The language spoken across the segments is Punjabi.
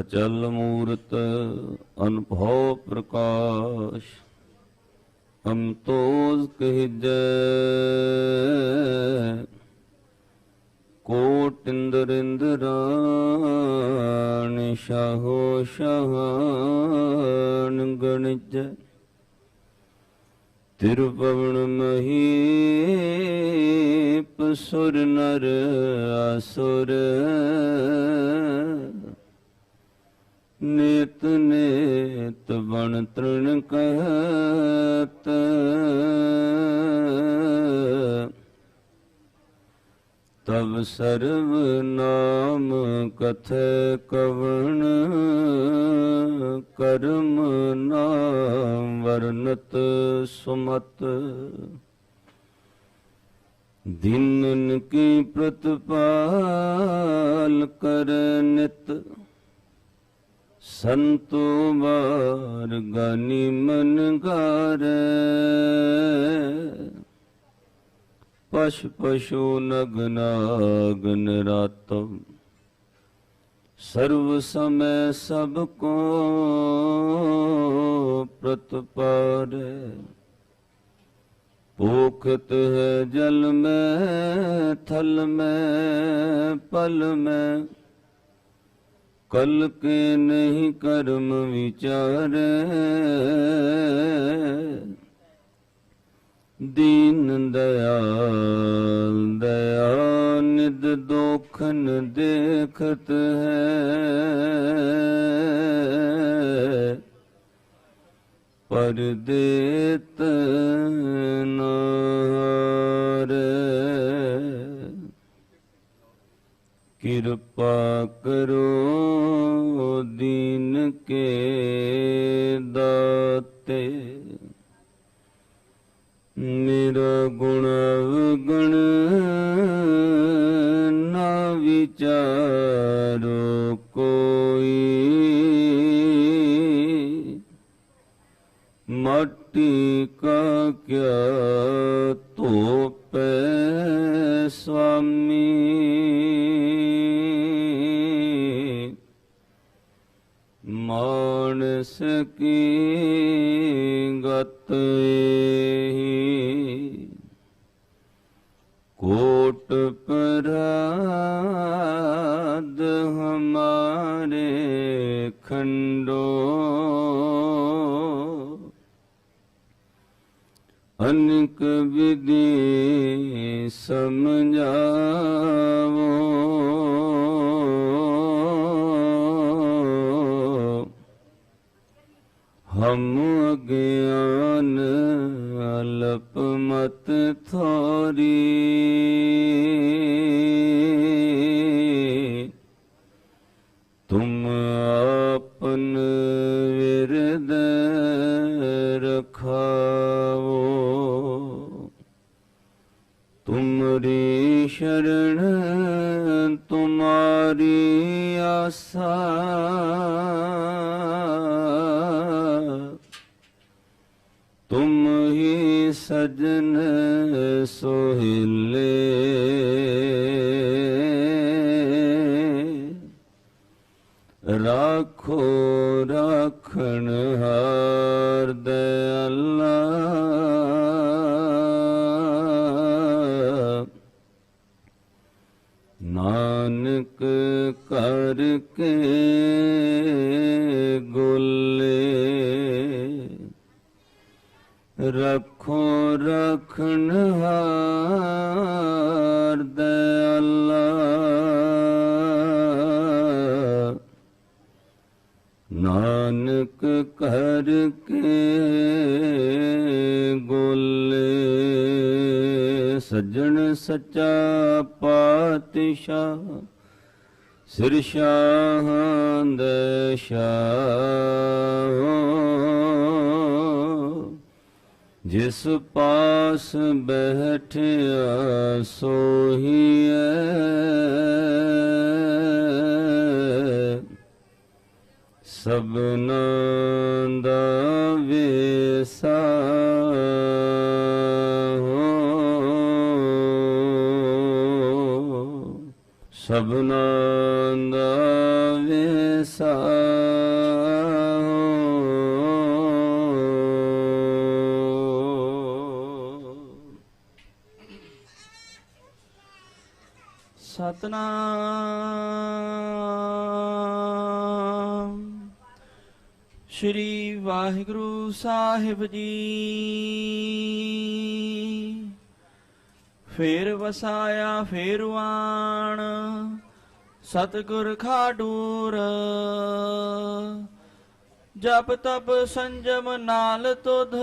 ਅਚਲ ਮੂਰਤ ਅਨਭਉ ਪ੍ਰਕਾਸ਼ ਅੰਤੋਜ ਕਹਿਜੈ, ਕੋਟ ਇੰਦਰ ਇੰਦਰਾਨ, ਸ਼ਾਹੋ ਸ਼ਾਹਨ ਗਣਿਜੈ। ਤਿਰਪਵਨ ਮਹੀਪ ਸੁਰ ਨਰ ਅਸੁਰ ਨਿਤ ਨੇਤ ਬਣ ਤ੍ਰਿਣ ਕਹਿਤ। ਤਬ ਸਰਵ ਨਾਮ ਕਥੈ ਕਵਣ। ਕਰਮ ਨਾਮ ਵਰਨਤ ਸੁਮਤ। ਦਿਨਨ ਕੀ ਪ੍ਰਤਪਾਲ ਕਰ ਨਿਤ। ਸੰਤੋ ਮਾਰ ਗਾਨੀ ਮਨ ਗਾਰੇ ਪਸ਼ ਪਸ਼ੂ ਨਗਨਾਗਨ ਰਾਤਮ ਸਰਵ ਸਮੈ ਸਭ ਕੋ ਪ੍ਰਤਪਾਰੇ ਭੂਖਤ ਹੈ ਜਲ ਮੈਂ, ਥਲ ਮੈਂ, ਪਲ ਮੈਂ। ਕਲ ਕੇ ਨਹੀਂ ਕਰਮ ਵਿਚਾਰੇ। ਦੀਨ ਦਇਆਲ ਦਇਆ ਨਿਦ ਦੋਖਨ ਦੇਖਤ ਹੈ। ਪਰਦੇਤ ਨਾਰੇ ਕਿਰਪ ਕਰੋ ਦੀਨ ਕੇ ਦਾਤੇ। ਮੇਰਾ ਗੁਣ ਅਵਗਣ ਨਾ ਵਿਚਾਰੋ ਕੋਈ। ਮਾਟੀ ਕਾ ਕਿਆ ਧੋਪੈ ਸੁਆਮੀ ਮਾਨਸ ਕੀ ਗਤ ਏਹੀ। ਕੋਟ ਪਰਾਦ ਹਮਾਰੇ ਖੰਡੋ। ਅਨਕ ਵਿਧੀ ਸਮਝਾਵੋ। ਹਮ ਅਗਿਆਨ ਅਲਪ ਮਤ ਥੋਰੀ। ਤੁਮ ਆਪਨ ਵਿਰਦ ਰਖਾਵੋ। ਤੁਮਰੀ ਸ਼ਰਨ ਤੁਮਾਰੀ ਆਸਾ ਤੁਮ ਹੀ ਸਜਨ ਸੋਹਿਲੇ। ਰਾਖੋ ਰਾਖਣ ਹਾਰ ਦੇ ਅੱਲਾ ਨਾਨਕ ਕਰ ਕੇ ਗੋਲੇ। ਰੱਖੋ ਰਖਣ ਹਾਰ ਦੇ ਅੱਲਾ ਨਾਨਕ ਕਰ ਕੇ ਗੋਲੇ, ਸੱਜਣ ਸੱਚਾ ਪਾਤਸ਼ਾਹ, ਸਿਰ ਸ਼ਾਹਾਂ ਦੇ ਸ਼ਾਹ ਜਿਸ ਪਾਸ ਬੈਠਿਆ ਸੋਹੀਐ। ਸਭਨਾ ਦਾ ਵੇਸਾ ਸਭਨਾ ਸਤਨਾਮ। ਸ਼੍ਰੀ ਵਾਹਿਗੁਰੂ ਸਾਹਿਬ ਜੀ। ਫੇਰ ਵਸਾਇਆ ਫੇਰਵਾਨ ਸਤਗੁਰ ਖਾਡੂਰ। ਜਪ ਤਪ ਸੰਜਮ ਨਾਲ ਤੁਧ।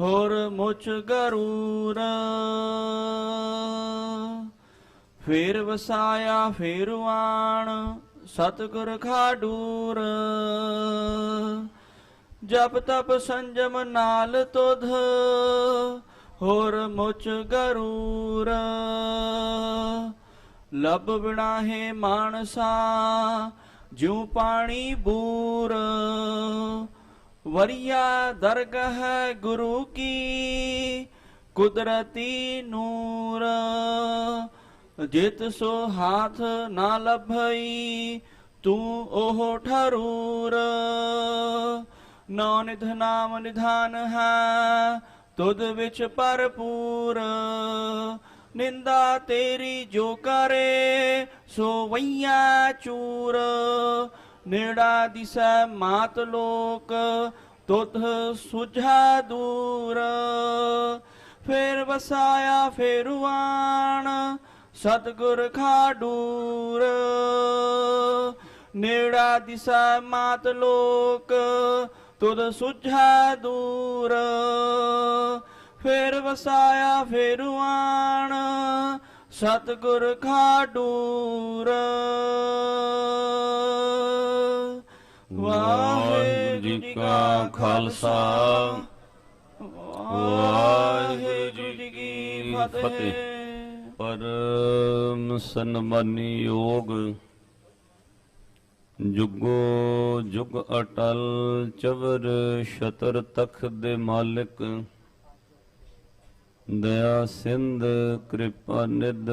ਹੋਰ ਮੁਚ ਗਰੂਰ। ਫੇਰ ਵਸਾਇਆ ਫੇਰਵਾਨ ਸਤਗੁਰ ਖਾਡੂਰ। ਜਪ ਤਪ ਸੰਜਮ ਨਾਲ ਤੁਧ, ਹੋਰ ਮੁਚ ਗਰੂਰ। ਲਬ ਬਿਨਾਹੇ ਮਾਨਸਾ, ਜਿਉ ਪਾਣੀ ਬੂਰ। ਵਰਿਆ ਦਰਗਹ ਗੁਰੂ ਕੀ, ਕੁਦਰਤੀ ਨੂਰ। ਜਿਤ ਸੋ ਹਾਥ ਨਾ ਲਭਈ, ਤੂੰ ਉਹ ਠਰੂਰ। ਨੌ ਨਿਧ ਨਾਮ ਨਿਧਾਨ ਹੈ, ਤੁਧ ਵਿੱਚ ਭਰਪੂਰ। ਨਿੰਦਾ ਤੇਰੀ ਜੋ ਕਰੇ, ਸੋ ਵਈਆ ਚੂਰ। ਨੇੜਾ ਦਿਸੈ ਮਾਤ ਲੋਕ, ਤੁਧ ਸੁਝਾ ਦੂਰ। ਫੇਰ ਵਸਾਇਆ ਫੇਰਵਾਨ ਸਤਗੁਰ ਖਾਡੂਰ ਨੇੜਾ ਦਿਸੈ ਮਾਤ ਲੋਕ ਤੁਧ ਸੁਝਾ ਦੂਰ। ਫੇਰ ਵਸਾਇਆ ਫੇਰਵਾਨ ਸਤਗੁਰ ਖਾਡੂਰ। ਵਾਹਿਗੁਰੂ ਜੀ ਕਾ ਖਾਲਸਾ। ਵਾਹਿਗੁਰੂ ਜੀ ਕੀ ਫਤਿਹ। ਪਰਮ ਸਨਮਾਨੀ ਯੋਗ, ਜੁਗੋ ਜੁਗ ਅਟਲ ਚਵਰ ਸ਼ਤਰ ਤਖਤ ਦੇ ਮਾਲਿਕ, ਦਇਆ ਸਿੰਧ ਕਿਰਪਾ ਨਿਧ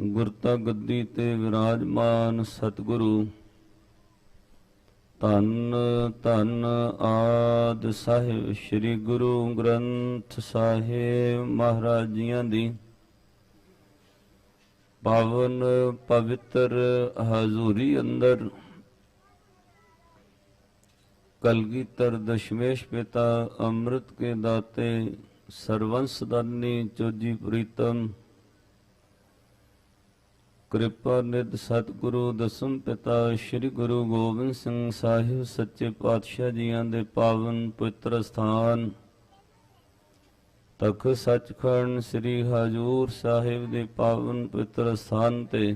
ਗੁਰਤਾ ਗੱਦੀ ਤੇ ਵਿਰਾਜਮਾਨ ਸਤਿਗੁਰੂ। ਧੰਨ ਧੰਨ ਆਦ ਸਾਹਿਬ ਸ੍ਰੀ ਗੁਰੂ ਗ੍ਰੰਥ ਸਾਹਿਬ ਮਹਾਰਾਜ ਜੀਆਂ ਦੀ। ਪਾਵਨ ਪਵਿੱਤਰ ਹਜ਼ੂਰੀ ਅੰਦਰ ਕਲਗੀਧਰ ਦਸ਼ਮੇਸ਼ ਪਿਤਾ ਅੰਮ੍ਰਿਤ ਕੇ ਦਾਤੇ ਸਰਵੰਸਦਾਨੀ ਚੋਜੀ ਪ੍ਰੀਤਮ ਕਿਰਪਾ ਨਿਧ ਸਤਿਗੁਰੂ ਦਸਮ ਪਿਤਾ ਸ੍ਰੀ ਗੁਰੂ ਗੋਬਿੰਦ ਸਿੰਘ ਸਾਹਿਬ ਸੱਚੇ ਪਾਤਸ਼ਾਹ ਜੀਆਂ ਦੇ ਪਾਵਨ ਪਵਿੱਤਰ ਸਥਾਨ। ਤਖ ਸੱਚਖੰਡ ਸ੍ਰੀ ਹਜੂਰ ਸਾਹਿਬ ਦੇ ਪਾਵਨ ਪਵਿੱਤਰ ਸਥਾਨ ਤੇ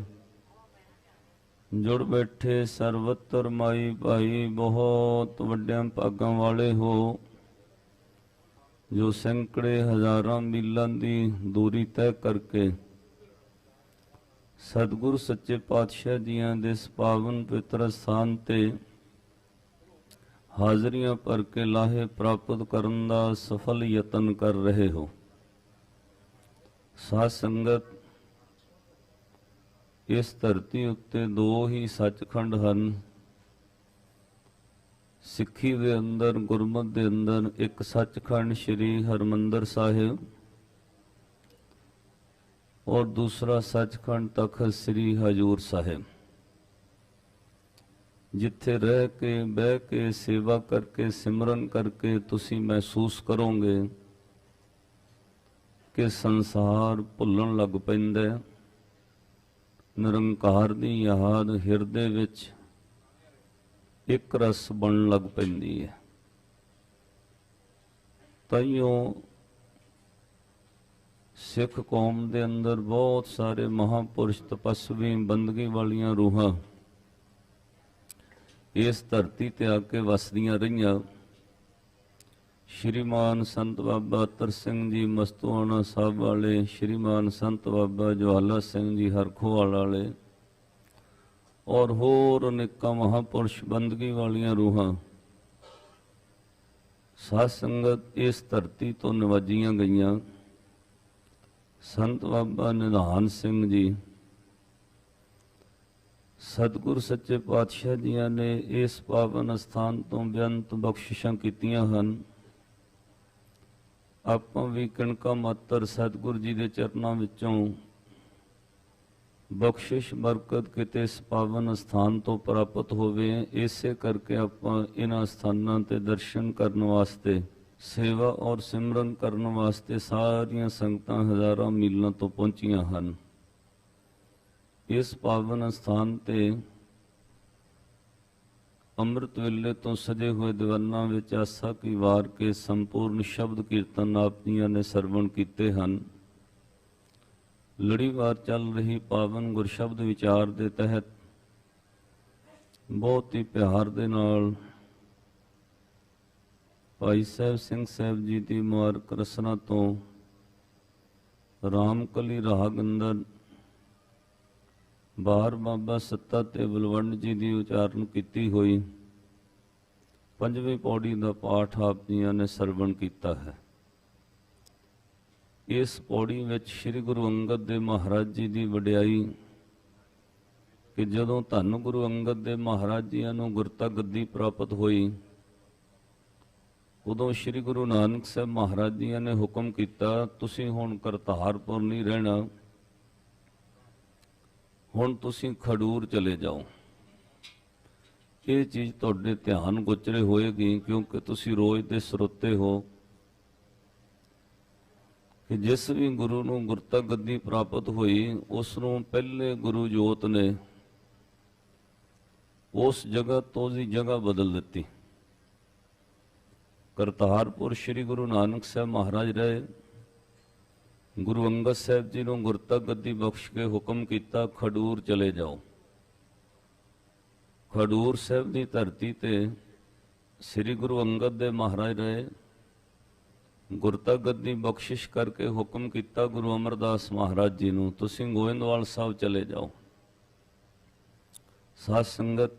ਜੁੜ ਬੈਠੇ ਸਰਵਤਰ ਮਾਈ ਭਾਈ ਬਹੁਤ ਵੱਡਿਆਂ ਭਾਗਾਂ ਵਾਲੇ ਹੋ, ਜੋ ਸੈਂਕੜੇ ਹਜ਼ਾਰਾਂ ਮੀਲਾਂ ਦੀ ਦੂਰੀ ਤੈਅ ਕਰਕੇ ਸਤਿਗੁਰ ਸੱਚੇ ਪਾਤਸ਼ਾਹ ਜੀਆਂ ਦੇ ਇਸ ਪਾਵਨ ਪਵਿੱਤਰ ਸਥਾਨ ਤੇ ਹਾਜ਼ਰੀਆਂ ਭਰ ਕੇ ਲਾਹੇ ਪ੍ਰਾਪਤ ਕਰਨ ਦਾ ਸਫਲ ਯਤਨ ਕਰ ਰਹੇ ਹੋ। ਸਾਧ ਸੰਗਤ, ਇਸ ਧਰਤੀ ਉੱਤੇ ਦੋ ਹੀ ਸੱਚਖੰਡ ਹਨ। ਸਿੱਖੀ ਦੇ ਅੰਦਰ, ਗੁਰਮਤ ਦੇ ਅੰਦਰ ਇੱਕ ਸੱਚਖੰਡ ਸ੍ਰੀ ਹਰਮੰਦਰ ਸਾਹਿਬ ਔਰ ਦੂਸਰਾ ਸੱਚਖੰਡ ਤਖਤ ਸ੍ਰੀ ਹਜੂਰ ਸਾਹਿਬ। ਜਿੱਥੇ ਰਹਿ ਕੇ, ਬਹਿ ਕੇ, ਸੇਵਾ ਕਰਕੇ, ਸਿਮਰਨ ਕਰਕੇ ਤੁਸੀਂ ਮਹਿਸੂਸ ਕਰੋਗੇ ਕਿ ਸੰਸਾਰ ਭੁੱਲਣ ਲੱਗ ਪੈਂਦਾ ਨਿਰੰਕਾਰ ਦੀ ਯਾਦ ਹਿਰਦੇ ਵਿੱਚ ਇੱਕ ਰਸ ਬਣਨ ਲੱਗ ਪੈਂਦੀ ਹੈ। ਤਾਈਓ ਸਿੱਖ ਕੌਮ ਦੇ ਅੰਦਰ ਬਹੁਤ ਸਾਰੇ ਮਹਾਪੁਰਸ਼ ਤਪਸਵੀ ਬੰਦਗੀ ਵਾਲੀਆਂ ਰੂਹਾਂ ਇਸ ਧਰਤੀ ਤੇ ਆ ਕੇ ਵਸਦੀਆਂ ਰਹੀਆਂ। ਸ਼੍ਰੀਮਾਨ ਸੰਤ ਬਾਬਾ ਅਤਰ ਸਿੰਘ ਜੀ, ਮਸਤੂਆਣਾ ਸਾਹਿਬ ਵਾਲੇ, ਸ਼੍ਰੀਮਾਨ ਸੰਤ ਬਾਬਾ ਜਵਾਲਾ ਸਿੰਘ ਜੀ, ਹਰਖੋਵਾਲ ਵਾਲੇ ਔਰ ਹੋਰ ਅਨੇਕਾਂ ਮਹਾਪੁਰਸ਼ ਬੰਦਗੀ ਵਾਲੀਆਂ ਰੂਹਾਂ। ਸਾਧ ਸੰਗਤ ਇਸ ਧਰਤੀ ਤੋਂ ਨਵਾਜੀਆਂ ਗਈਆਂ। ਸੰਤ ਬਾਬਾ ਨਿਧਾਨ ਸਿੰਘ ਜੀ, ਸਤਿਗੁਰ ਸੱਚੇ ਪਾਤਸ਼ਾਹ ਜੀਆਂ ਨੇ ਇਸ ਪਾਵਨ ਸਥਾਨ ਤੋਂ ਬੇਅੰਤ ਬਖਸ਼ਿਸ਼ਾਂ ਕੀਤੀਆਂ ਹਨ। ਆਪਾਂ ਵੀ ਕਿਣਕਾ ਮਾਤਰ ਸਤਿਗੁਰ ਜੀ ਦੇ ਚਰਨਾਂ ਵਿੱਚੋਂ ਬਖਸ਼ਿਸ਼ ਬਰਕਤ ਕਿਤੇ ਇਸ ਪਾਵਨ ਸਥਾਨ ਤੋਂ ਪ੍ਰਾਪਤ ਹੋਵੇ, ਇਸੇ ਕਰਕੇ ਆਪਾਂ ਇਹਨਾਂ ਸਥਾਨਾਂ ਤੇ ਦਰਸ਼ਨ ਕਰਨ ਵਾਸਤੇ ਸੇਵਾ ਔਰ ਸਿਮਰਨ ਕਰਨ ਵਾਸਤੇ ਸਾਰੀਆਂ ਸੰਗਤਾਂ ਹਜ਼ਾਰਾਂ ਮੀਲਾਂ ਤੋਂ ਪਹੁੰਚੀਆਂ ਹਨ। ਇਸ ਪਾਵਨ ਸਥਾਨ ਤੇ ਅੰਮ੍ਰਿਤ ਵੇਲੇ ਤੋਂ ਸਜੇ ਹੋਏ ਦੀਵਾਨਾਂ ਵਿੱਚ ਆਸਾ ਕੀ ਵਾਰ ਕੇ ਸੰਪੂਰਨ ਸ਼ਬਦ ਕੀਰਤਨ ਆਪਣੀਆਂ ਨੇ ਸਰਵਣ ਕੀਤੇ ਹਨ। ਲੜੀਵਾਰ ਚੱਲ ਰਹੀ ਪਾਵਨ ਗੁਰਸ਼ਬਦ ਵਿਚਾਰ ਦੇ ਤਹਿਤ ਬਹੁਤ ਹੀ ਪਿਆਰ ਦੇ ਨਾਲ ਭਾਈ ਸਾਹਿਬ ਸਿੰਘ ਸਾਹਿਬ ਜੀ ਦੀ ਮੁਬਾਰਕ ਰਸਨਾ ਤੋਂ ਰਾਮਕਲੀ ਰਾਗ ਅੰਦਰ ਬਾਰ ਬਾਬਾ ਸੱਤਾ ਤੇ ਬਲਵੰਡ ਜੀ ਦੀ ਉਚਾਰਨ ਕੀਤੀ ਹੋਈ ਪੰਜਵੀਂ ਪੌੜੀ ਦਾ ਪਾਠ ਆਪ ਜੀਆਂ ਨੇ ਸਰਵਣ ਕੀਤਾ ਹੈ। ਇਸ ਪੌੜੀ ਵਿੱਚ ਸ੍ਰੀ ਗੁਰੂ ਅੰਗਦ ਦੇਵ ਮਹਾਰਾਜ ਜੀ ਦੀ ਵਡਿਆਈ ਕਿ ਜਦੋਂ ਧੰਨ ਗੁਰੂ ਅੰਗਦ ਦੇਵ ਮਹਾਰਾਜ ਜੀਆਂ ਨੂੰ ਗੁਰਤਾ ਗੱਦੀ ਪ੍ਰਾਪਤ ਹੋਈ ਉਦੋਂ ਸ੍ਰੀ ਗੁਰੂ ਨਾਨਕ ਸਾਹਿਬ ਮਹਾਰਾਜ ਜੀਆਂ ਨੇ ਹੁਕਮ ਕੀਤਾ, ਤੁਸੀਂ ਹੁਣ ਕਰਤਾਰਪੁਰ ਨਹੀਂ ਰਹਿਣਾ। ਹੁਣ ਤੁਸੀਂ ਖਡੂਰ ਚਲੇ ਜਾਓ। ਇਹ ਚੀਜ਼ ਤੁਹਾਡੇ ਧਿਆਨ ਗੁਚਰੇ ਹੋਏਗੀ, ਕਿਉਂਕਿ ਤੁਸੀਂ ਰੋਜ਼ ਦੇ ਸਰੋਤੇ ਹੋ। ਕਿ ਜਿਸ ਵੀ ਗੁਰੂ ਨੂੰ ਗੁਰਤਾ ਗੱਦੀ ਪ੍ਰਾਪਤ ਹੋਈ, ਉਸ ਨੂੰ ਪਹਿਲੇ ਗੁਰੂ ਜੋਤ ਨੇ ਉਸ ਜਗ੍ਹਾ ਤੋਂ ਦੀ ਜਗ੍ਹਾ ਬਦਲ ਦਿੱਤੀ। ਕਰਤਾਰਪੁਰ ਸ੍ਰੀ ਗੁਰੂ ਨਾਨਕ ਸਾਹਿਬ ਮਹਾਰਾਜ ਰਹੇ ਗੁਰੂ ਅੰਗਦ ਸਾਹਿਬ ਜੀ ਨੂੰ ਗੁਰਤਾ ਗੱਦੀ ਬਖਸ਼ ਕੇ ਹੁਕਮ ਕੀਤਾ, ਖਡੂਰ ਚਲੇ ਜਾਓ। ਖਡੂਰ ਸਾਹਿਬ ਦੀ ਧਰਤੀ ਤੇ ਸ੍ਰੀ ਗੁਰੂ ਅੰਗਦ ਦੇ ਮਹਾਰਾਜ ਰਹੇ ਗੁਰਤਾ ਗੱਦੀ ਬਖਸ਼ਿਸ਼ ਕਰਕੇ ਹੁਕਮ ਕੀਤਾ ਗੁਰੂ ਅਮਰਦਾਸ ਮਹਾਰਾਜ ਜੀ ਨੂੰ, ਤੁਸੀਂ ਗੋਇੰਦਵਾਲ ਸਾਹਿਬ ਚਲੇ ਜਾਓ। ਸਾਧ ਸੰਗਤ,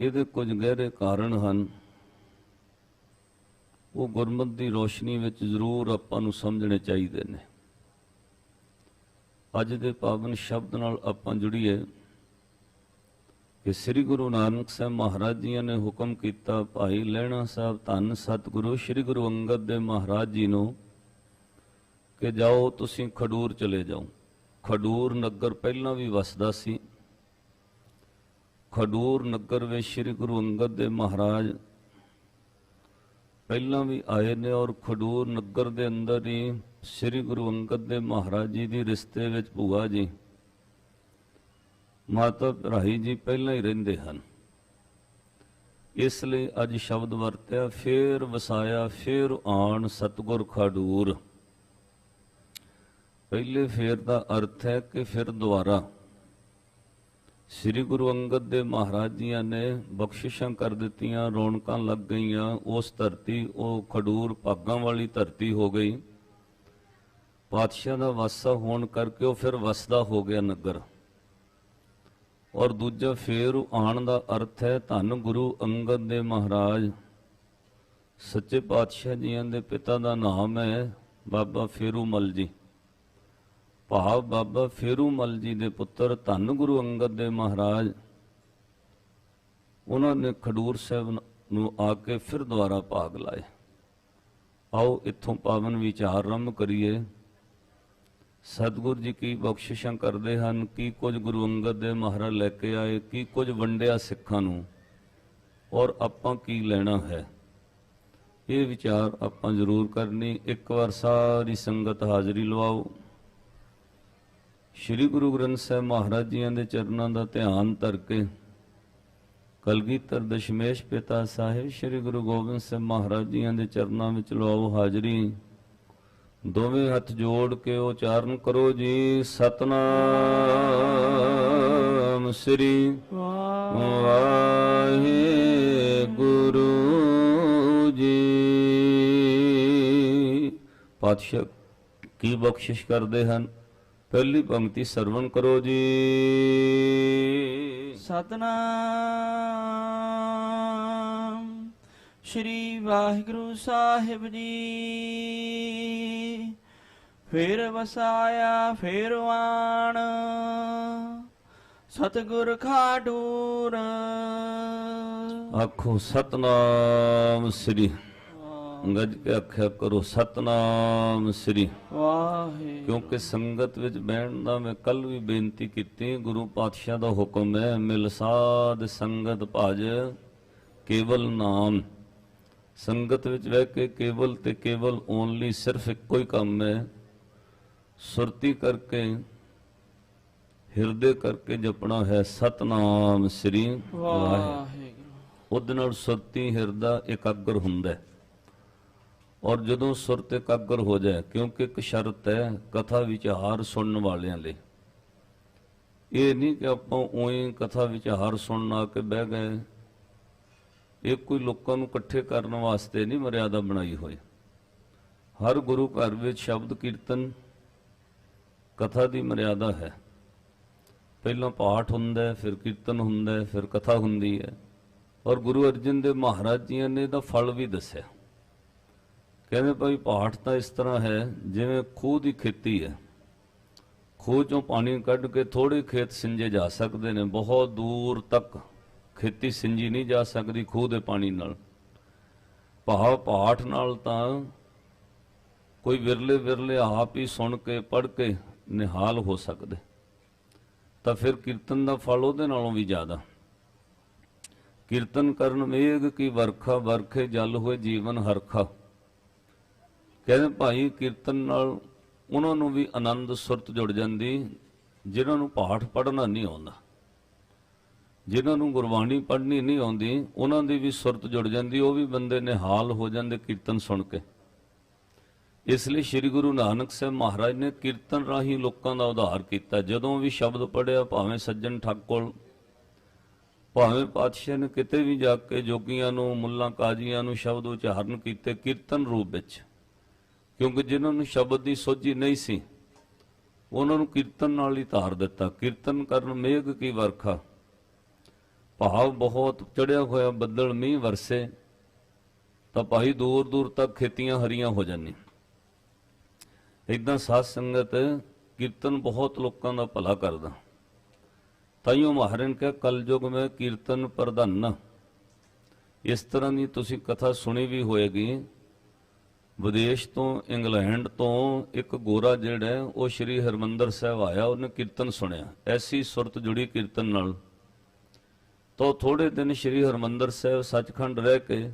ਇਹਦੇ ਕੁਝ ਗਹਿਰੇ ਕਾਰਨ ਹਨ। ਉਹ ਗੁਰਮਤ ਦੀ ਰੋਸ਼ਨੀ ਵਿੱਚ ਜ਼ਰੂਰ ਆਪਾਂ ਨੂੰ ਸਮਝਣੇ ਚਾਹੀਦੇ ਨੇ। ਅੱਜ ਦੇ ਪਾਵਨ ਸ਼ਬਦ ਨਾਲ ਆਪਾਂ ਜੁੜੀਏ ਕਿ ਸ੍ਰੀ ਗੁਰੂ ਨਾਨਕ ਸਾਹਿਬ ਮਹਾਰਾਜ ਜੀ ਨੇ ਹੁਕਮ ਕੀਤਾ, ਭਾਈ ਲਹਿਣਾ ਸਾਹਿਬ, ਧੰਨ ਸਤਿਗੁਰੂ, ਸ੍ਰੀ ਗੁਰੂ ਅੰਗਦ ਦੇਵ ਮਹਾਰਾਜ ਜੀ ਨੂੰ ਕਿ ਜਾਓ ਤੁਸੀਂ ਖਡੂਰ ਚਲੇ ਜਾਓ। ਖਡੂਰ ਨਗਰ ਪਹਿਲਾਂ ਵੀ ਵਸਦਾ ਸੀ। ਖਡੂਰ ਨਗਰ ਵਿੱਚ ਸ੍ਰੀ ਗੁਰੂ ਅੰਗਦ ਦੇਵ ਮਹਾਰਾਜ ਪਹਿਲਾਂ ਵੀ ਆਏ ਨੇ ਔਰ ਖਡੂਰ ਨਗਰ ਦੇ ਅੰਦਰ ਹੀ ਸ੍ਰੀ ਗੁਰੂ ਅੰਗਦ ਦੇਵ ਮਹਾਰਾਜ ਜੀ ਦੀ ਰਿਸ਼ਤੇ ਵਿੱਚ ਭੂਆ ਜੀ, ਮਾਤਾ ਭਰਾਈ ਜੀ ਪਹਿਲਾਂ ਹੀ ਰਹਿੰਦੇ ਹਨ। ਇਸ ਲਈ ਅੱਜ ਸ਼ਬਦ ਵਰਤਿਆ, ਫੇਰ ਵਸਾਇਆ, ਫੇਰ ਆਣ ਸਤਗੁਰ ਖਡੂਰ। ਪਹਿਲੇ ਫੇਰ ਦਾ ਅਰਥ ਹੈ ਕਿ ਫਿਰ ਦੁਬਾਰਾ। ਸ੍ਰੀ ਗੁਰੂ ਅੰਗਦ ਦੇ ਮਹਾਰਾਜ ਜੀਆਂ ਨੇ ਬਖਸ਼ਿਸ਼ਾਂ ਕਰ ਦਿੱਤੀਆਂ, ਰੌਣਕਾਂ ਲੱਗ ਗਈਆਂ, ਉਸ ਧਰਤੀ, ਉਹ ਖਡੂਰ ਭਾਗਾਂ ਵਾਲੀ ਧਰਤੀ ਹੋ ਗਈ। ਪਾਤਸ਼ਾਹ ਦਾ ਵਾਸਾ ਹੋਣ ਕਰਕੇ ਉਹ ਫਿਰ ਵਸਦਾ ਹੋ ਗਿਆ ਨਗਰ। ਔਰ ਦੂਜਾ ਫੇਰ ਆਣ ਦਾ ਅਰਥ ਹੈ, ਧੰਨ ਗੁਰੂ ਅੰਗਦ ਦੇ ਮਹਾਰਾਜ। ਸੱਚੇ ਪਾਤਸ਼ਾਹ ਜੀਆਂ ਦੇ ਪਿਤਾ ਦਾ ਨਾਮ ਹੈ ਬਾਬਾ ਫੇਰੂ ਫੇਰੂਮਲ ਜੀ। ਭਾਵ ਬਾਬਾ ਫੇਰੂ ਫੇਰੂਮਲ ਜੀ ਦੇ ਪੁੱਤਰ ਧੰਨ ਗੁਰੂ ਅੰਗਦ ਦੇ ਮਹਾਰਾਜ, ਉਹਨਾਂ ਨੇ ਖਡੂਰ ਸਾਹਿਬ ਨੂੰ ਆ ਕੇ ਫਿਰ ਦੁਬਾਰਾ ਭਾਗ ਲਾਏ। ਆਓ ਇੱਥੋਂ ਪਾਵਨ ਵਿਚਾਰ ਆਰੰਭ ਕਰੀਏ। ਸਤਿਗੁਰ ਜੀ ਕੀ ਬਖਸ਼ਿਸ਼ਾਂ ਕਰਦੇ ਹਨ, ਕੀ ਕੁਝ ਗੁਰੂ ਅੰਗਦ ਦੇ ਮਹਾਰਾਜ ਲੈ ਕੇ ਆਏ, ਕੀ ਕੁਝ ਵੰਡਿਆ ਸਿੱਖਾਂ ਨੂੰ, ਔਰ ਆਪਾਂ ਕੀ ਲੈਣਾ ਹੈ? ਇਹ ਵਿਚਾਰ ਆਪਾਂ ਜ਼ਰੂਰ ਕਰਨੀ। ਇੱਕ ਵਾਰ ਸਾਰੀ ਸੰਗਤ ਹਾਜ਼ਰੀ ਲਵਾਓ। ਸ੍ਰੀ ਗੁਰੂ ਗ੍ਰੰਥ ਸਾਹਿਬ ਮਹਾਰਾਜ ਜੀਆਂ ਦੇ ਚਰਨਾਂ ਦਾ ਧਿਆਨ ਧਰ ਕੇ ਕਲਗੀਧਰ ਦਸ਼ਮੇਸ਼ ਪਿਤਾ ਸਾਹਿਬ ਸ੍ਰੀ ਗੁਰੂ ਗੋਬਿੰਦ ਸਾਹਿਬ ਮਹਾਰਾਜ ਜੀਆਂ ਦੇ ਚਰਨਾਂ ਵਿੱਚ ਲਵਾਓ ਹਾਜ਼ਰੀ। ਦੋਵੇਂ ਹੱਥ ਜੋੜ ਕੇ ਉਚਾਰਨ ਕਰੋ ਜੀ। ਸਤਨਾਮ ਸ੍ਰੀ ਵਾਹਿਗੁਰੂ ਜੀ। ਪਾਤਸ਼ਾਹ ਕੀ ਬਖਸ਼ਿਸ਼ ਕਰਦੇ ਹਨ? ਪਹਿਲੀ ਪੰਕਤੀ ਸਰਵਣ ਕਰੋ ਜੀ। ਸਤਨਾਮ ਸ਼੍ਰੀ ਵਾਹਿਗੁਰੂ ਸਾਹਿਬ ਜੀ। ਫੇਰ ਵਸਾਇਆ ਫੇਰ ਆਣ ਸਤਿਗੁਰ ਖਾਡੂਰ। ਆਖੋ ਸਤਨਾਮ ਸ੍ਰੀ ਗੱਜ ਕੇ ਆਖਿਆ ਕਰੋ ਸਤਨਾਮ ਸ੍ਰੀ। ਵਾਹਿ ਕਿਉਂਕਿ ਸੰਗਤ ਵਿੱਚ ਬਹਿਣ ਦਾ ਮੈਂ ਕੱਲ ਵੀ ਬੇਨਤੀ ਕੀਤੀ ਗੁਰੂ ਪਾਤਸ਼ਾਹ ਦਾ ਹੁਕਮ ਹੈ ਮਿਲ ਸਾਧ ਸੰਗਤ ਭਜ ਕੇਵਲ ਨਾਮ। ਸੰਗਤ ਵਿੱਚ ਬਹਿ ਕੇ ਕੇਵਲ ਤੇ ਕੇਵਲ ਓਨਲੀ ਸਿਰਫ ਇੱਕੋ ਹੀ ਕੰਮ ਹੈ ਸੁਰਤੀ ਕਰਕੇ ਹਿਰਦੇ ਕਰਕੇ ਜਪਣਾ ਹੈ ਸਤਨਾਮ ਸ੍ਰੀ। ਵਾਹਿਗੁਰੂ ਵਾਹਿਗੁਰੂ। ਉਹਦੇ ਨਾਲ ਸੁਰਤੀ ਹਿਰਦਾ ਇਕਾਗਰ ਹੁੰਦਾ ਹੈ। ਔਰ ਜਦੋਂ ਸੁਰ ਸੁਰਤ ਇਕਾਗਰ ਹੋ ਜਾਏ, ਕਿਉਂਕਿ ਇੱਕ ਸ਼ਰਤ ਹੈ ਕਥਾ ਵਿਚਾਰ ਸੁਣਨ ਵਾਲਿਆਂ ਲਈ। ਇਹ ਨਹੀਂ ਕਿ ਆਪਾਂ ਉਹੀ ਕਥਾ ਵਿਚਾਰ ਸੁਣਨ ਆ ਕੇ ਬਹਿ ਗਏ। ਇਹ ਕੋਈ ਲੋਕਾਂ ਨੂੰ ਇਕੱਠੇ ਕਰਨ ਵਾਸਤੇ ਨਹੀਂ ਮਰਿਆਦਾ ਬਣਾਈ ਹੋਈ। ਹਰ ਗੁਰੂ ਘਰ ਵਿੱਚ ਸ਼ਬਦ ਕੀਰਤਨ ਕਥਾ ਦੀ ਮਰਿਆਦਾ ਹੈ। ਪਹਿਲਾਂ ਪਾਠ ਹੁੰਦਾ ਹੈ, ਫਿਰ ਕੀਰਤਨ ਹੁੰਦਾ ਹੈ, ਫਿਰ ਕਥਾ ਹੁੰਦੀ ਹੈ। ਔਰ ਗੁਰੂ ਅਰਜਨ ਦੇਵ ਮਹਾਰਾਜ ਜੀ ਨੇ ਇਹਦਾ ਫਲ ਵੀ ਦੱਸਿਆ। ਕਹਿੰਦੇ ਭਾਈ ਪਾਠ ਤਾਂ ਇਸ ਤਰ੍ਹਾਂ ਹੈ, ਜਿਵੇਂ ਖੂਹ ਦੀ ਖੇਤੀ ਹੈ। ਖੂਹ ਚੋਂ ਪਾਣੀ ਕੱਢ ਕੇ ਥੋੜੇ ਖੇਤ ਸਿੰਜੇ ਜਾ ਸਕਦੇ ਨੇ, ਬਹੁਤ ਦੂਰ ਤੱਕ ਖੇਤੀ ਸਿੰਜੀ ਨਹੀਂ ਜਾ ਸਕਦੀ ਖੂਹ ਦੇ ਪਾਣੀ ਨਾਲ। ਭਾਵ ਪਾਠ ਨਾਲ ਤਾਂ ਕੋਈ ਵਿਰਲੇ ਵਿਰਲੇ ਆਪ ਹੀ ਸੁਣ ਕੇ ਪੜ ਕੇ ਨਿਹਾਲ ਹੋ ਸਕਦੇ। ਤਾਂ ਫਿਰ ਕੀਰਤਨ ਦਾ ਫਲ ਉਹਦੇ ਨਾਲੋਂ ਵੀ ਜ਼ਿਆਦਾ। ਕੀਰਤਨ ਕਰਨ ਮੇਘ ਕੀ ਵਰਖਾ, ਵਰਖੇ ਜਲ ਹੋਏ ਜੀਵਨ ਹਰਖਾ। ਕਹਿੰਦੇ ਭਾਈ ਕੀਰਤਨ ਨਾਲ ਉਹਨਾਂ ਨੂੰ ਵੀ ਆਨੰਦ ਸੁਰਤ ਜੁੜ ਜਾਂਦੀ, ਜਿਨ੍ਹਾਂ ਨੂੰ ਪਾਠ ਪੜ੍ਹਨਾ ਨਹੀਂ ਆਉਂਦਾ, ਜਿਨ੍ਹਾਂ ਨੂੰ ਗੁਰਬਾਣੀ ਪੜ੍ਹਨੀ ਨਹੀਂ ਆਉਂਦੀ, ਉਹਨਾਂ ਦੀ ਵੀ ਸੁਰਤ ਜੁੜ ਜਾਂਦੀ, ਉਹ ਵੀ ਬੰਦੇ ਨਿਹਾਲ ਹੋ ਜਾਂਦੇ ਕੀਰਤਨ ਸੁਣ ਕੇ। ਇਸ ਲਈ ਸ੍ਰੀ ਗੁਰੂ ਨਾਨਕ ਸਾਹਿਬ ਮਹਾਰਾਜ ਨੇ ਕੀਰਤਨ ਰਾਹੀਂ ਲੋਕਾਂ ਦਾ ਉਧਾਰ ਕੀਤਾ। ਜਦੋਂ ਵੀ ਸ਼ਬਦ ਪੜਿਆ ਭਾਵੇਂ ਸੱਜਣ ਠੱਗ ਕੋਲ, ਭਾਵੇਂ ਪਾਤਸ਼ਾਹ ਨੇ ਕਿਤੇ ਵੀ ਜਾ ਕੇ ਜੋਗੀਆਂ ਨੂੰ, ਮੁੱਲਾ ਕਾਜੀਆਂ ਨੂੰ ਸ਼ਬਦ ਉਚਾਰਨ ਕੀਤੇ, ਕੀਰਤਨ ਰੂਪ ਵਿੱਚ ਕਿਉਂਕਿ ਜਿਨ੍ਹਾਂ ਨੂੰ ਸ਼ਬਦ ਦੀ ਸੋਝੀ ਨਹੀਂ ਸੀ, ਉਹਨਾਂ ਨੂੰ ਕੀਰਤਨ ਨਾਲ ਹੀ ਧਾਰ ਦਿੱਤਾ। ਕੀਰਤਨ ਕਰਨ ਮੇਘ ਕੀ ਵਰਖਾ। ਭਾਵ ਬਹੁਤ ਚੜਿਆ ਹੋਇਆ ਬੱਦਲ ਮੀਂਹ ਵਰਸੇ, ਤਾਂ ਭਾਈ ਦੂਰ ਦੂਰ ਤੱਕ ਖੇਤੀਆਂ ਹਰੀਆਂ ਹੋ ਜਾਂਦੀਆਂ। ਇਦਾਂ ਸਾਧ ਸੰਗਤ ਕੀਰਤਨ ਬਹੁਤ ਲੋਕਾਂ ਦਾ ਭਲਾ ਕਰਦਾ। ਤਾਈਓ ਮਹਾਰਨ ਕਹ, ਕਲਯੁਗ ਮੈਂ ਕੀਰਤਨ ਪ੍ਰਧਾਨ ਇਸ ਤਰ੍ਹਾਂ ਦੀ ਤੁਸੀਂ ਕਥਾ ਸੁਣੀ ਵੀ ਹੋਏਗੀ ਵਿਦੇਸ਼ ਤੋਂ, ਇੰਗਲੈਂਡ ਤੋਂ ਇੱਕ ਗੋਰਾ ਜਿਹੜਾ ਉਹ ਸ੍ਰੀ ਹਰਮੰਦਰ ਸਾਹਿਬ ਆਇਆ, ਉਹਨੇ ਕੀਰਤਨ ਸੁਣਿਆ। ਐਸੀ ਸੁਰਤ ਜੁੜੀ ਕੀਰਤਨ ਨਾਲ। ਤਾਂ ਥੋੜੇ ਦਿਨ ਸ੍ਰੀ ਹਰਮੰਦਰ ਸਾਹਿਬ ਸੱਚਖੰਡ ਰਹਿ ਕੇ,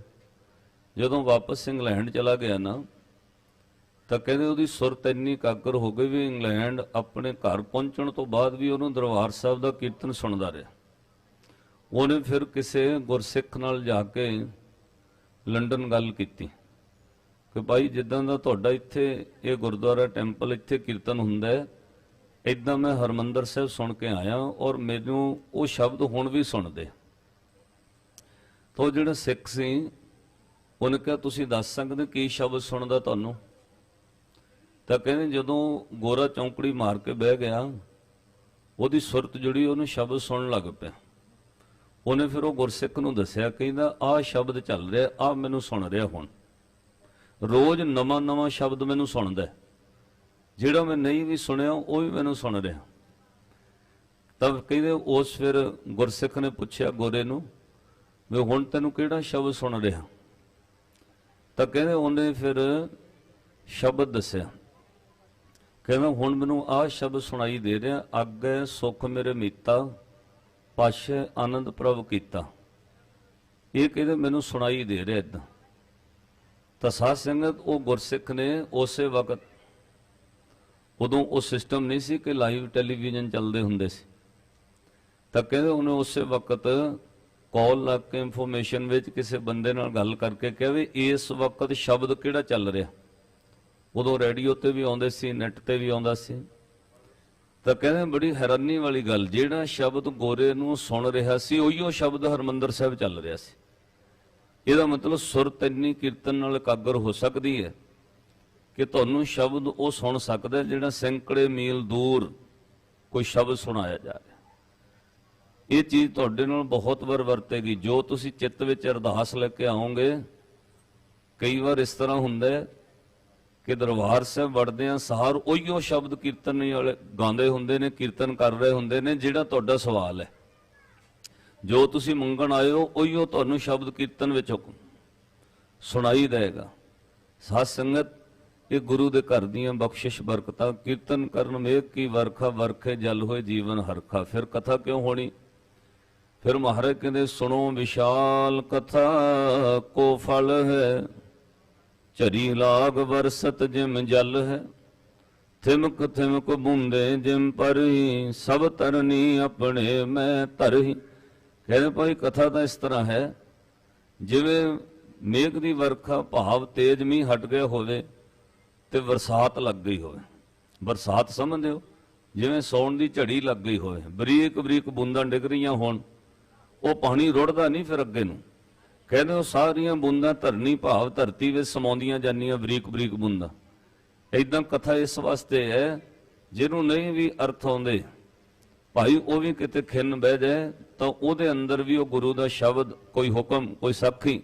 ਜਦੋਂ ਵਾਪਸ ਇੰਗਲੈਂਡ ਚਲਾ ਗਿਆ ਨਾ, ਤਾਂ ਕਹਿੰਦੇ ਉਹਦੀ ਸੁਰਤ ਇੰਨੀ ਕਾਗਰ ਹੋ ਗਈ ਵੀ ਇੰਗਲੈਂਡ ਆਪਣੇ ਘਰ ਪਹੁੰਚਣ ਤੋਂ ਬਾਅਦ ਵੀ ਉਹਨੂੰ ਦਰਬਾਰ ਸਾਹਿਬ ਦਾ ਕੀਰਤਨ ਸੁਣਦਾ ਰਿਹਾ। ਉਹਨੇ ਫਿਰ ਕਿਸੇ ਗੁਰਸਿੱਖ ਨਾਲ ਜਾ ਕੇ ਲੰਡਨ ਗੱਲ ਕੀਤੀ। ਕਿ ਭਾਈ ਜਿੱਦਾਂ ਦਾ ਤੁਹਾਡਾ ਇੱਥੇ ਇਹ ਗੁਰਦੁਆਰਾ ਟੈਂਪਲ ਇੱਥੇ ਕੀਰਤਨ ਹੁੰਦਾ ਹੈ ਇਦਾਂ ਮੈਂ ਹਰਮੰਦਰ ਸਾਹਿਬ ਸੁਣ ਕੇ ਆਇਆ ਔਰ ਮੈਨੂੰ ਉਹ ਸ਼ਬਦ ਹੁਣ ਵੀ ਸੁਣਦੇ ਤਾਂ ਉਹ ਜਿਹੜਾ ਸਿੱਖ ਸੀ, ਉਹਨੇ ਕਿਹਾ, ਤੁਸੀਂ ਦੱਸ ਸਕਦੇ ਕੀ ਸ਼ਬਦ ਸੁਣਦਾ ਤੁਹਾਨੂੰ? ਤਾਂ ਕਹਿੰਦੇ, ਜਦੋਂ ਗੋਰਾ ਚੌਂਕੜੀ ਮਾਰ ਕੇ ਬਹਿ ਗਿਆ, ਉਹਦੀ ਸੁਰਤ ਜੁੜੀ ਉਹਨੂੰ ਸ਼ਬਦ ਸੁਣਨ ਲੱਗ ਪਿਆ। ਉਹਨੇ ਫਿਰ ਉਹ ਗੁਰਸਿੱਖ ਨੂੰ ਦੱਸਿਆ, ਕਹਿੰਦਾ, ਆਹ ਸ਼ਬਦ ਚੱਲ ਰਿਹਾ, ਆਹ ਮੈਨੂੰ ਸੁਣ ਰਿਹਾ ਹੁਣ। ਰੋਜ਼ ਨਵਾਂ ਨਵਾਂ ਸ਼ਬਦ ਮੈਨੂੰ ਸੁਣਦਾ ਜਿਹੜਾ ਮੈਂ ਨਹੀਂ ਵੀ ਸੁਣਿਆ, ਉਹ ਵੀ ਮੈਨੂੰ ਸੁਣ ਰਿਹਾ। ਤਬ ਕਹਿੰਦੇ ਉਸ ਫਿਰ ਗੁਰਸਿੱਖ ਨੇ ਪੁੱਛਿਆ ਗੋਰੇ ਨੂੰ, ਵੀ ਹੁਣ ਤੈਨੂੰ ਕਿਹੜਾ ਸ਼ਬਦ ਸੁਣ ਰਿਹਾ? ਤਾਂ ਕਹਿੰਦੇ ਉਹਨੇ ਫਿਰ ਸ਼ਬਦ ਦੱਸਿਆ। ਕਹਿੰਦਾ, ਹੁਣ ਮੈਨੂੰ ਆਹ ਸ਼ਬਦ ਸੁਣਾਈ ਦੇ ਰਿਹਾ, ਅੱਗੇ ਸੁਖ ਮੇਰੇ ਮੀਤਾ, ਪਾਸ਼ੇ ਆਨੰਦ ਪ੍ਰਭ ਕੀਤਾ। ਇਹ ਕਹਿੰਦੇ ਮੈਨੂੰ ਸੁਣਾਈ ਦੇ ਰਿਹਾ ਇਦਾਂ। ਤਾਂ ਸਾਧ ਸੰਗਤ ਉਹ ਗੁਰਸਿੱਖ ਨੇ ਉਸੇ ਵਕਤ ਉਦੋਂ ਉਹ ਸਿਸਟਮ ਨਹੀਂ ਸੀ ਕਿ ਲਾਈਵ ਟੈਲੀਵਿਜ਼ਨ ਚੱਲਦੇ ਹੁੰਦੇ ਸੀ। ਤਾਂ ਕਹਿੰਦੇ ਉਹਨੇ ਉਸੇ ਵਕਤ ਕਾਲ ਲਾ ਕੇ ਇਨਫੋਰਮੇਸ਼ਨ ਵਿੱਚ ਕਿਸੇ ਬੰਦੇ ਨਾਲ ਗੱਲ ਕਰਕੇ ਕਿਹਾ ਵੀ ਇਸ ਵਕਤ ਸ਼ਬਦ ਕਿਹੜਾ ਚੱਲ ਰਿਹਾ। ਉਦੋਂ ਰੇਡੀਓ ਤੇ ਵੀ ਆਉਂਦੇ ਸੀ, ਨੈਟ ਤੇ ਵੀ ਆਉਂਦਾ ਸੀ। ਤਾਂ ਕਹਿੰਦੇ ਬੜੀ ਹੈਰਾਨੀ ਵਾਲੀ ਗੱਲ, ਜਿਹੜਾ ਸ਼ਬਦ ਗੋਰੇ ਨੂੰ ਸੁਣ ਰਿਹਾ ਸੀ ਉਹੀਓ ਸ਼ਬਦ ਹਰਮੰਦਰ ਸਾਹਿਬ ਚੱਲ ਰਿਹਾ ਸੀ। ਇਹਦਾ ਮਤਲਬ ਸੁਰਤ ਇੰਨੀ ਕੀਰਤਨ ਨਾਲ ਇਕਾਗਰ ਹੋ ਸਕਦੀ ਹੈ ਕਿ ਤੁਹਾਨੂੰ ਸ਼ਬਦ ਉਹ ਸੁਣ ਸਕਦਾ ਜਿਹੜਾ ਸੈਂਕੜੇ ਮੀਲ ਦੂਰ ਕੋਈ ਸ਼ਬਦ ਸੁਣਾਇਆ ਜਾ ਰਿਹਾ ਇਹ ਚੀਜ਼ ਤੁਹਾਡੇ ਨਾਲ ਬਹੁਤ ਵਾਰ ਵਰਤੇਗੀ। ਜੋ ਤੁਸੀਂ ਚਿੱਤ ਵਿੱਚ ਅਰਦਾਸ ਲੈ ਕੇ ਆਓਗੇ, ਕਈ ਵਾਰ ਇਸ ਤਰ੍ਹਾਂ ਹੁੰਦਾ ਹੈ ਕਿ ਦਰਬਾਰ ਸਾਹਿਬ ਵੜਦੇ ਆ ਸਾਰ ਉਹੀਓ ਸ਼ਬਦ ਕੀਰਤਨ ਵਾਲੇ ਗਾਉਂਦੇ ਹੁੰਦੇ ਨੇ, ਕੀਰਤਨ ਕਰ ਰਹੇ ਹੁੰਦੇ ਨੇ, ਜਿਹੜਾ ਤੁਹਾਡਾ ਸਵਾਲ ਹੈ। ਜੋ ਤੁਸੀਂ ਮੰਗਣ ਆਏ ਹੋ ਉਹੀਓ ਤੁਹਾਨੂੰ ਸ਼ਬਦ ਕੀਰਤਨ ਵਿੱਚ ਹੁਕਮ। ਸੁਣਾਈ ਦੇਗਾ ਸਾਧ ਸੰਗਤ, ਇਹ ਗੁਰੂ ਦੇ ਘਰ ਦੀਆਂ ਬਖਸ਼ਿਸ਼ ਬਰਕਤਾਂ, ਕੀਰਤਨ ਕਰਨ ਮੇਘ ਕੀ ਵਰਖਾ, ਵਰਖੇ ਜਲ ਹੋਏ ਜੀਵਨ ਹਰਖਾ। ਫਿਰ ਕਥਾ ਕਿਉਂ ਹੋਣੀ? ਫਿਰ ਮਹਾਰਾਜ ਕਹਿੰਦੇ, ਸੁਣੋ ਵਿਸ਼ਾਲ ਕਥਾ, ਕੋ ਫਲ ਹੈ? ਝਰੀ ਲਾਗ ਵਰਸਤ ਜਿਮ ਜਲ ਹੈ। ਥਿਮਕ ਥਿਮਕ ਬੁੰਦੇ ਜਿਮ ਪਰੀ ਸਭ ਤਰਨੀ ਆਪਣੇ ਮੈਂ ਧਰਹੀ। ਕਹਿੰਦੇ ਭਾਈ ਕਥਾ ਤਾਂ ਇਸ ਤਰ੍ਹਾਂ ਹੈ, ਜਿਵੇਂ ਮੇਘ ਦੀ ਵਰਖਾ ਭਾਵ ਤੇਜ਼ ਮੀਂਹ ਹਟ ਗਿਆ ਹੋਵੇ ਤੇ ਬਰਸਾਤ ਲੱਗ ਗਈ ਹੋਵੇ। ਬਰਸਾਤ ਸਮਝਦੇ ਹੋ? ਜਿਵੇਂ ਸੌਣ ਦੀ ਝੜੀ ਲੱਗ ਗਈ ਹੋਵੇ, ਬਰੀਕ ਬਰੀਕ ਬੂੰਦਾਂ ਡਿੱਗ ਰਹੀਆਂ ਹੋਣ, ਉਹ ਪਾਣੀ ਰੁੜਦਾ ਨਹੀਂ ਫਿਰ ਅੱਗੇ ਨੂੰ। ਕਹਿੰਦੇ ਉਹ ਸਾਰੀਆਂ ਬੂੰਦਾਂ ਧਰਨੀ ਭਾਵ ਧਰਤੀ ਵਿੱਚ ਸਮਾਉਂਦੀਆਂ ਜਾਂਦੀਆਂ ਬਰੀਕ ਬਰੀਕ ਬੂੰਦਾਂ। ਇਦਾਂ ਕਥਾ ਇਸ ਵਾਸਤੇ ਹੈ, ਜਿਹਨੂੰ ਨਹੀਂ ਵੀ ਅਰਥ ਆਉਂਦੇ। ਭਾਈ ਉਹ ਵੀ ਕਿਤੇ ਖਿੰਨ ਬਹਿ ਜਾਏ ਤਾਂ ਉਹਦੇ ਅੰਦਰ ਵੀ ਉਹ ਗੁਰੂ ਦਾ ਸ਼ਬਦ, ਕੋਈ ਹੁਕਮ, ਕੋਈ ਸਾਖੀ,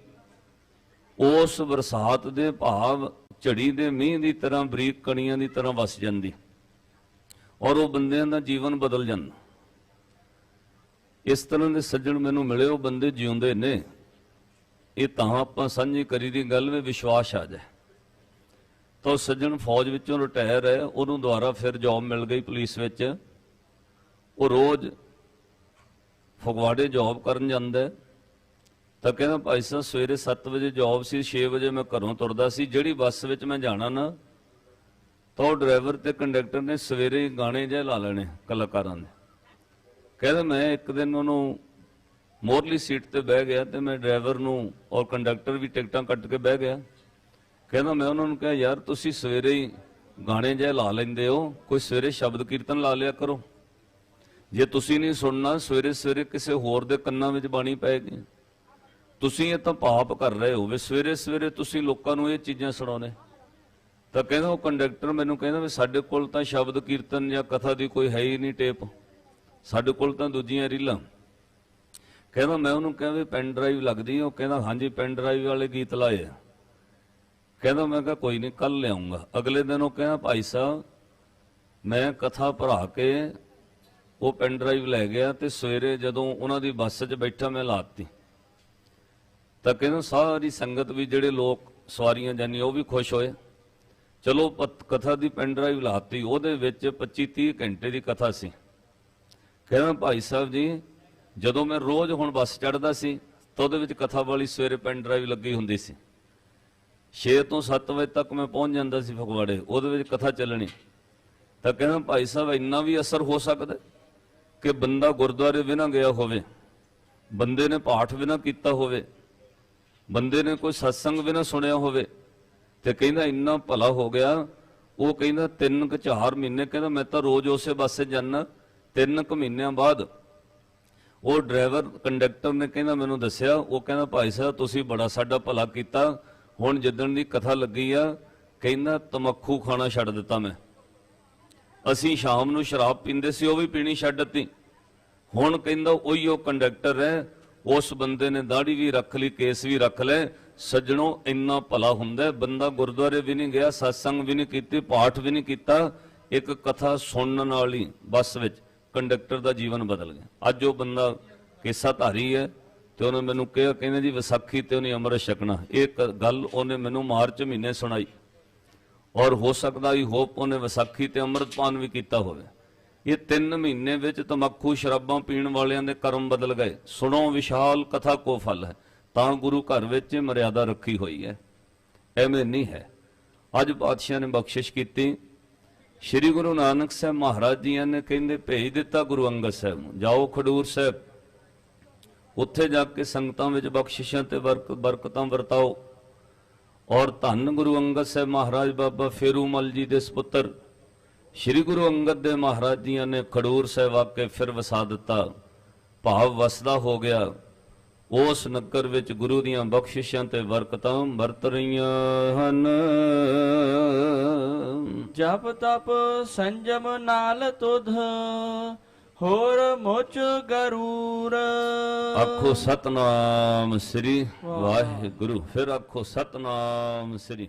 ਉਸ ਬਰਸਾਤ ਦੇ ਭਾਵ ਝੜੀ ਦੇ ਮੀਂਹ ਦੀ ਤਰ੍ਹਾਂ, ਬਰੀਕ ਕਣੀਆਂ ਦੀ ਤਰ੍ਹਾਂ ਵਸ ਜਾਂਦੀ। ਔਰ ਉਹ ਬੰਦਿਆਂ ਦਾ ਜੀਵਨ ਬਦਲ ਜਾਂਦਾ। ਇਸ ਤਰ੍ਹਾਂ ਦੇ ਸੱਜਣ ਮੈਨੂੰ ਮਿਲੇ, ਉਹ ਬੰਦੇ ਜਿਉਂਦੇ ਨੇ। ਇਹ ਤਾਂ ਆਪਾਂ ਸਾਂਝੀ ਕਰੀ ਦੀ ਗੱਲ ਵਿੱਚ ਵਿਸ਼ਵਾਸ ਆ ਜਾਏ। ਤਾਂ ਉਹ ਸੱਜਣ ਫੌਜ ਵਿੱਚੋਂ ਰਿਟਾਇਰ ਹੈ, ਉਹਨੂੰ ਦੁਬਾਰਾ ਫਿਰ ਜੌਬ ਮਿਲ ਗਈ ਪੁਲਿਸ ਵਿੱਚ। ਉਹ ਰੋਜ਼ ਫਗਵਾੜੇ ਜੌਬ ਕਰਨ ਜਾਂਦਾ। ਤਾਂ ਕਹਿੰਦਾ ਭਾਈ ਸਾਹਿਬ, ਸਵੇਰੇ 7 ਵਜੇ ਜੌਬ ਸੀ 6 ਵਜੇ ਮੈਂ ਘਰੋਂ ਤੁਰਦਾ ਸੀ। ਜਿਹੜੀ ਬੱਸ ਵਿੱਚ ਮੈਂ ਜਾਣਾ ਨਾ, ਤਾਂ ਉਹ ਡਰਾਈਵਰ ਤੇ ਕੰਡਕਟਰ ਨੇ ਸਵੇਰੇ ਹੀ ਗਾਣੇ ਜਿਹੇ ਲਾ ਲੈਣੇ ਕਲਾਕਾਰਾਂ ਦੇ। ਕਹਿੰਦਾ ਮੈਂ ਇੱਕ ਦਿਨ ਉਹਨੂੰ ਮੋਰਲੀ ਸੀਟ ਤੇ ਬਹਿ ਗਿਆ ਤੇ ਮੈਂ ਡਰਾਈਵਰ ਨੂੰ ਔਰ ਕੰਡਕਟਰ ਵੀ ਟਿਕਟਾਂ ਕੱਟ ਕੇ ਬਹਿ ਗਿਆ। ਕਹਿੰਦਾ ਮੈਂ ਉਹਨਾਂ ਨੂੰ ਕਿਹਾ, ਯਾਰ, ਤੁਸੀਂ ਸਵੇਰੇ ਹੀ ਗਾਣੇ ਜਿਹੇ ਲਾ ਲੈਂਦੇ ਹੋ, ਕੋਈ ਸਵੇਰੇ ਸ਼ਬਦ ਕੀਰਤਨ ਲਾ ਲਿਆ ਕਰੋ। ਜੇ ਤੁਸੀਂ ਨਹੀਂ ਸੁਣਨਾ, ਸਵੇਰੇ ਸਵੇਰੇ ਕਿਸੇ ਹੋਰ ਦੇ ਕੰਨਾਂ ਵਿੱਚ ਬਾਣੀ ਪਏਗੀ ਤੁਸੀਂ ਇਹ ਤਾਂ ਪਾਪ ਕਰ ਰਹੇ ਹੋ ਵੀ ਸਵੇਰੇ ਸਵੇਰੇ ਤੁਸੀਂ ਲੋਕਾਂ ਨੂੰ ਇਹ ਚੀਜ਼ਾਂ ਸੁਣਾਉਣੇ ਤਾਂ ਕਹਿੰਦਾ ਉਹ ਕੰਡਕਟਰ ਮੈਨੂੰ ਕਹਿੰਦਾ ਵੀ ਸਾਡੇ ਕੋਲ ਤਾਂ ਸ਼ਬਦ ਕੀਰਤਨ ਜਾਂ ਕਥਾ ਦੀ ਕੋਈ ਹੈ ਹੀ ਨਹੀਂ ਟੇਪ। ਸਾਡੇ ਕੋਲ ਤਾਂ ਦੂਜੀਆਂ ਰੀਲਾਂ। ਕਹਿੰਦਾ ਮੈਂ ਉਹਨੂੰ ਕਿਹਾ ਵੀ ਪੈਨ ਡਰਾਈਵ ਲੱਗਦੀ ਹੈ ਉਹ ਕਹਿੰਦਾ ਹਾਂਜੀ, ਪੈਨ ਡਰਾਈਵ ਵਾਲੇ ਗੀਤ ਲਾਏ ਆ। ਕਹਿੰਦਾ ਮੈਂ ਕਿਹਾ ਕੋਈ ਨਹੀਂ ਕੱਲ ਲਿਆਉਂਗਾ। ਅਗਲੇ ਦਿਨ ਉਹ ਕਹਿੰਦਾ, ਭਾਈ ਸਾਹਿਬ, ਮੈਂ ਕਥਾ ਭਰਾ ਕੇ ਉਹ ਪੈਨ ਡਰਾਈਵ ਲੈ ਗਿਆ ਤੇ ਸਵੇਰੇ ਜਦੋਂ ਉਹਨਾਂ ਦੀ ਬੱਸ 'ਚ ਬੈਠਾ ਮੈਂ ਲਾਤੀ ਤਾਂ ਕਹਿੰਦਾ ਸਾਰੀ ਸੰਗਤ ਵੀ ਜਿਹੜੇ ਲੋਕ ਸਵਾਰੀਆਂ ਜਾਨੀ ਉਹ ਵੀ ਖੁਸ਼ ਹੋਏ। ਚਲੋ ਪਤ- ਕਥਾ ਦੀ ਪੈਨ ਡਰਾਈਵ ਲਾਤੀ ਉਹਦੇ ਵਿੱਚ 25 30 ਘੰਟੇ ਦੀ ਕਥਾ ਸੀ। ਕਹਿੰਦਾ ਭਾਈ ਸਾਹਿਬ ਜੀ, ਜਦੋਂ ਮੈਂ ਰੋਜ਼ ਹੁਣ ਬੱਸ ਚੜਦਾ ਸੀ, ਤਾਂ ਉਹਦੇ ਵਿੱਚ ਕਥਾ ਵਾਲੀ ਸਵੇਰੇ ਪੈਨ ਡਰਾਈਵ ਲੱਗੀ ਹੁੰਦੀ ਸੀ। 6 ਤੋਂ 7 ਵਜੇ ਤੱਕ ਮੈਂ ਪਹੁੰਚ ਜਾਂਦਾ ਸੀ ਫਗਵਾੜੇ, ਉਹਦੇ ਵਿੱਚ ਕਥਾ ਚੱਲਣੀ। ਤਾਂ ਕਹਿੰਦਾ ਭਾਈ ਸਾਹਿਬ, ਇੰਨਾ ਵੀ ਅਸਰ ਹੋ ਸਕਦਾ? ਕਿ ਬੰਦਾ ਗੁਰਦੁਆਰੇ ਵੀ ਨਾ ਗਿਆ ਹੋਵੇ, ਬੰਦੇ ਨੇ ਪਾਠ ਵੀ ਨਾ ਕੀਤਾ ਹੋਵੇ, ਬੰਦੇ ਨੇ ਕੋਈ ਸਤਸੰਗ ਵੀ ਨਾ ਸੁਣਿਆ ਹੋਵੇ, ਤੇ ਕਹਿੰਦਾ ਇੰਨਾ ਭਲਾ ਹੋ ਗਿਆ, ਉਹ ਕਹਿੰਦਾ ਤਿੰਨ ਕੁ ਚਾਰ ਮਹੀਨੇ, ਕਹਿੰਦਾ ਮੈਂ ਤਾਂ ਰੋਜ਼ ਉਸੇ ਬੱਸੇ ਜਾਂਦਾ, ਤਿੰਨ ਕੁ ਮਹੀਨਿਆਂ ਬਾਅਦ ਉਹ ਡਰਾਈਵਰ, ਕੰਡਕਟਰ ਨੇ ਕਹਿੰਦਾ ਮੈਨੂੰ ਦੱਸਿਆ, ਉਹ ਕਹਿੰਦਾ ਭਾਈ ਸਾਹਿਬ ਤੁਸੀਂ ਬੜਾ ਸਾਡਾ ਭਲਾ ਕੀਤਾ, ਹੁਣ ਜਿੱਦਣ ਦੀ ਕਥਾ ਲੱਗੀ ਆ, ਕਹਿੰਦਾ ਤਮੱਖੂ ਖਾਣਾ ਛੱਡ ਦਿੱਤਾ ਮੈਂ। ਅਸੀਂ ਸ਼ਾਮ ਨੂੰ ਸ਼ਰਾਬ ਪੀਂਦੇ ਸੀ, ਉਹ ਵੀ ਪੀਣੀ ਛੱਡ ਦਿੱਤੀ। ਹੁਣ ਕਹਿੰਦਾ ਉਹੀ ਉਹ ਕੰਡਕਟਰ ਹੈ, ਉਸ ਬੰਦੇ ਨੇ ਦਾੜੀ ਵੀ ਰੱਖ ਲਈ, ਕੇਸ ਵੀ ਰੱਖ ਲੈ ਸੱਜਣੋ, ਇੰਨਾ ਭਲਾ ਹੁੰਦਾ ਬੰਦਾ ਗੁਰਦੁਆਰੇ ਵੀ ਨਹੀਂ ਗਿਆ satsang ਵੀ ਨਹੀਂ ਕੀਤੀ, ਪਾਠ ਵੀ ਨਹੀਂ ਕੀਤਾ, ਇੱਕ ਕਥਾ ਸੁਣਨ ਵਾਲੀ ਬੱਸ ਵਿੱਚ ਕੰਡਕਟਰ ਦਾ ਜੀਵਨ ਬਦਲ ਗਿਆ। ਅੱਜ ਉਹ ਬੰਦਾ ਕੇਸਾ ਧਾਰੀ ਹੈ ਤੇ ਉਹਨੇ ਮੈਨੂੰ ਕਿਹਾ, ਕਹਿੰਦੇ ਜੀ, ਵਿਸਾਖੀ ਤੇ ਉਹਨੇ ਅੰਮ੍ਰਿਤ ਛਕਣਾ। ਇਹ ਕ- ਗੱਲ ਉਹਨੇ ਮੈਨੂੰ ਮਾਰਚ ਮਹੀਨੇ ਸੁਣਾਈ। ਔਰ ਹੋ ਸਕਦਾ ਹੀ ਹੋਪ ਉਹਨੇ ਵਿਸਾਖੀ ਤੇ ਅੰਮ੍ਰਿਤਪਾਨ ਵੀ ਕੀਤਾ ਹੋਵੇ। ਇਹ 3 ਮਹੀਨੇ ਵਿੱਚ ਤਮੱਖੂ ਸ਼ਰਾਬਾਂ ਪੀਣ ਵਾਲਿਆਂ ਦੇ ਕਰਮ ਬਦਲ ਗਏ। ਸੁਣੋ ਵਿਸ਼ਾਲ ਕਥਾ ਕੋ ਫਲ ਹੈ। ਤਾਂ ਗੁਰੂ ਘਰ ਵਿੱਚ ਮਰਿਆਦਾ ਰੱਖੀ ਹੋਈ ਹੈ। ਐਵੇਂ ਨਹੀਂ ਹੈ। ਅੱਜ ਪਾਤਸ਼ਾਹ ਨੇ ਬਖਸ਼ਿਸ਼ ਕੀਤੀ। ਸ੍ਰੀ ਗੁਰੂ ਨਾਨਕ ਸਾਹਿਬ ਮਹਾਰਾਜ ਜੀਆਂ ਨੇ ਕਹਿੰਦੇ, ਭੇਜ ਦਿੱਤਾ ਗੁਰੂ ਅੰਗਦ ਸਾਹਿਬ ਨੂੰ। ਜਾਓ ਖਡੂਰ ਸਾਹਿਬ। ਉੱਥੇ ਜਾ ਕੇ ਸੰਗਤਾਂ ਵਿੱਚ ਬਖਸ਼ਿਸ਼ਾਂ ਤੇ ਬਰਕ- ਬਰਕਤਾਂ ਵਰਤਾਓ। ਔਰ ਧੰਨ ਗੁਰੂ ਅੰਗਦ ਸਾਹਿਬ ਮਹਾਰਾਜ ਬਾਬਾ ਫੇਰੂਮਲ ਜੀ ਦੇ ਸੁਪੁੱਤਰ, ਸ੍ਰੀ ਗੁਰੂ ਅੰਗਦ ਦੇ ਮਹਾਰਾਜ ਜੀਆਂ ਨੇ ਖਡੂਰ ਸਾਹਿਬ ਆ ਕੇ ਫਿਰ ਵਸਾ ਦਿੱਤਾ। ਭਾਵ ਵਸਦਾ ਹੋ ਗਿਆ। ਉਸ ਨਗਰ ਵਿੱਚ ਗੁਰੂ ਦੀਆਂ ਬਖਸ਼ਿਸ਼ਾਂ ਤੇ ਬਰਕਤਾਂ ਵਰਤ ਰਹੀਆਂ ਹਨ। ਜਪ ਤਪ ਸੰਜਮ ਨਾਲ ਤੁਧ ਹੋਰ ਮੁਚ ਗਰੂਰ। ਆਖੋ ਸਤਨਾਮ ਸ੍ਰੀ ਵਾਹਿਗੁਰੂ ਫਿਰ ਆਖੋ ਸਤਨਾਮ ਸ੍ਰੀ